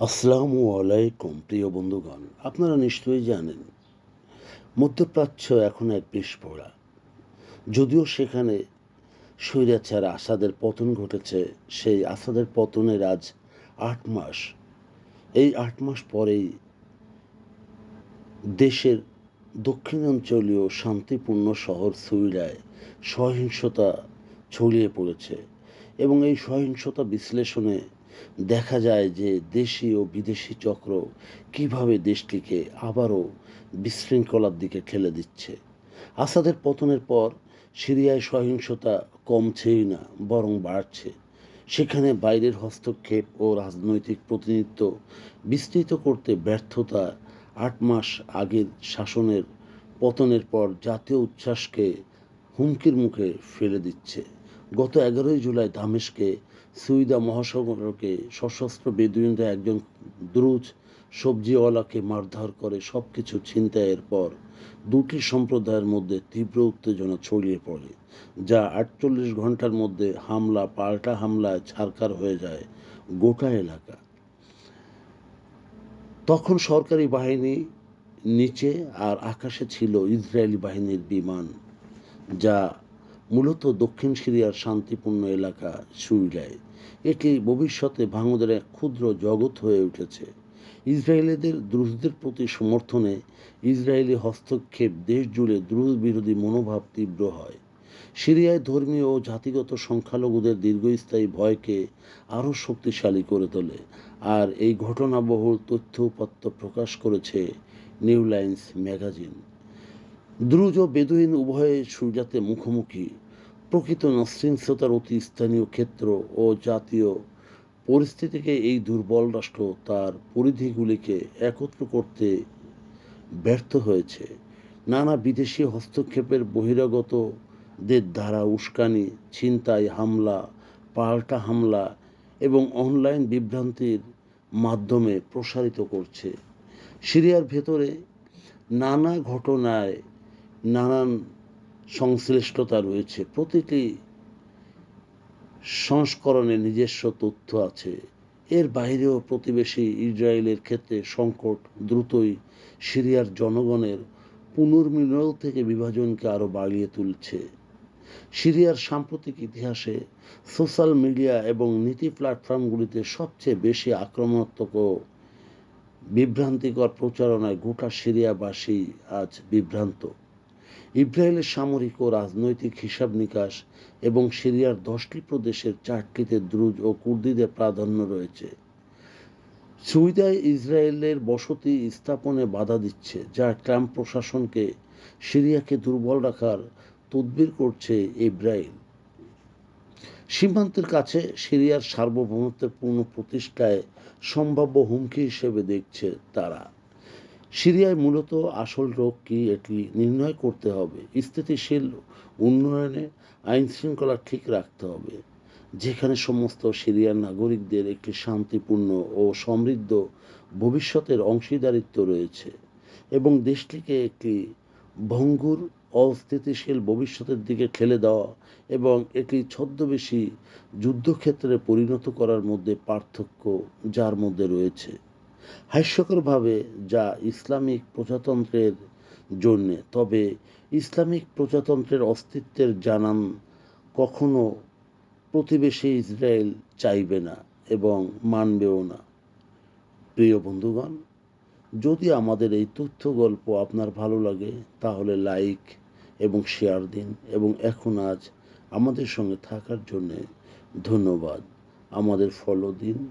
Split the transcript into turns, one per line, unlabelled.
আসসালামু আলাইকুম, প্রিয় বন্ধুগণ। আপনারা নিশ্চয়ই জানেন, মধ্যপ্রাচ্য এখন এক বিস্ফোরা। যদিও সেখানে স্বৈরাচার আসাদের পতন ঘটেছে, সেই আসাদের পতনের আজ আট মাস। এই আট মাস পরেই দেশের দক্ষিণাঞ্চলীয় শান্তিপূর্ণ শহর সুইডায় সহিংসতা ছড়িয়ে পড়েছে এবং এই সহিংসতা বিশ্লেষণে দেখা যায় যে দেশি ও বিদেশি চক্র কীভাবে দেশটিকে আবারও বিশৃঙ্খলার দিকে ঠেলে দিচ্ছে। আসাদের পতনের পর সিরিয়ায় সহিংসতা কমছেই না, বরং বাড়ছে। সেখানে বাইরের হস্তক্ষেপ ও রাজনৈতিক প্রতিনিধিত্ব বিস্তৃত করতে ব্যর্থতা আট মাস আগের শাসনের পতনের পর জাতীয় উচ্ছ্বাসকে হুমকির মুখে ফেলে দিচ্ছে। গত এগারোই জুলাই দামেশকে সুইদা মহাসাগরকে সশস্ত্র বেদুইনরা একজন দ্রুজ সবজিওয়ালাকে মারধর করে সব কিছু ছিনতাইয়ের পর দুটি সম্প্রদায়ের মধ্যে তীব্র উত্তেজনা ছড়িয়ে পড়ে, যা আটচল্লিশ ঘণ্টার মধ্যে হামলা, পাল্টা হামলায় ছারকার হয়ে যায় গোটা এলাকা। তখন সরকারি বাহিনী নিচে আর আকাশে ছিল ইসরায়েলি বাহিনীর বিমান, যা মূলত দক্ষিণ সিরিয়ার শান্তিপূর্ণ এলাকা সুইডায়। এটি ভবিষ্যতে ভাঙদের এক ক্ষুদ্র জগৎ হয়ে উঠেছে। ইসরায়েলিদের দ্রুজদের প্রতি সমর্থনে ইসরায়েলি হস্তক্ষেপ দেশ জুড়ে দ্রুজ বিরোধী মনোভাব তীব্র হয়। সিরিয়ায় ধর্মীয় ও জাতিগত সংখ্যালঘুদের দীর্ঘস্থায়ী ভয়কে আরও শক্তিশালী করে তোলে আর এই ঘটনাবহুল তথ্য উপাত্ত প্রকাশ করেছে New Lines magazine. Druze Bedouin উভয়ে সুজাতে মুখোমুখি। প্রকৃত নৃশংসতার অতি স্থানীয় ক্ষেত্র ও জাতীয় পরিস্থিতিকে এই দুর্বল রাষ্ট্র তার পরিধিগুলিকে একত্র করতে ব্যর্থ হয়েছে। নানা বিদেশি হস্তক্ষেপের বহিরাগতদের দ্বারা উস্কানি, ছিনতাই, হামলা, পাল্টা হামলা এবং অনলাইন বিভ্রান্তির মাধ্যমে প্রসারিত করছে। সিরিয়ার ভেতরে নানা ঘটনায় নানান সংশ্লিষ্টতা রয়েছে। প্রতিটি সংস্করণে নিজস্ব তথ্য আছে। এর বাইরেও প্রতিবেশী ইসরায়েলের ক্ষেত্রে সংকট দ্রুতই সিরিয়ার জনগণের পুনর্মিলন থেকে বিভাজনকে আরও বাড়িয়ে তুলছে। সিরিয়ার সাম্প্রতিক ইতিহাসে সোশ্যাল মিডিয়া এবং নীতি প্ল্যাটফর্মগুলিতে সবচেয়ে বেশি আক্রমণাত্মক ও বিভ্রান্তিকর প্রচারণায় গোটা সিরিয়াবাসী আজ বিভ্রান্ত। ইসরায়েলের সামরিক ও রাজনৈতিক হিসাব নিকাশ এবং সিরিয়ার দশটি প্রদেশের চারটিতে দ্রুজ ও কুর্দিদের প্রাধান্য রয়েছে। সুইদায় ইসরায়েলের বসতি স্থাপনে বাধা দিচ্ছে, যা ট্রাম্প প্রশাসনকে সিরিয়াকে দুর্বল রাখার তদবির করছে ইব্রাহিম। সীমান্তের কাছে সিরিয়ার সার্বভৌমত্বের পূর্ণ প্রতিষ্ঠায় সম্ভাব্য হুমকি হিসেবে দেখছে তারা। সিরিয়ায় মূলত আসল রোগ কি এটি নির্ণয় করতে হবে। স্থিতিশীল উন্নয়নে আইন শৃঙ্খলা ঠিক রাখতে হবে, যেখানে সমস্ত সিরিয়ার নাগরিকদের একটি শান্তিপূর্ণ ও সমৃদ্ধ ভবিষ্যতের অংশীদারিত্ব রয়েছে এবং দেশটিকে একটি ভঙ্গুর, অস্থিতিশীল ভবিষ্যতের দিকে ঠেলে দেওয়া এবং এটি ছদ্মবেশী যুদ্ধক্ষেত্রে পরিণত করার মধ্যে পার্থক্য যার মধ্যে রয়েছে। হাস্যকরভাবে যা ইসলামিক প্রজাতন্ত্রের জন্যে, তবে ইসলামিক প্রজাতন্ত্রের অস্তিত্বের জানান কখনো প্রতিবেশী ইসরায়েল চাইবে না এবং মানবেও না। প্রিয় বন্ধুগণ, যদি আমাদের এই তথ্য গল্প আপনার ভালো লাগে, তাহলে লাইক এবং শেয়ার দিন এবং এখন আজ আমাদের সঙ্গে থাকার জন্যে ধন্যবাদ। আমাদের ফলো দিন।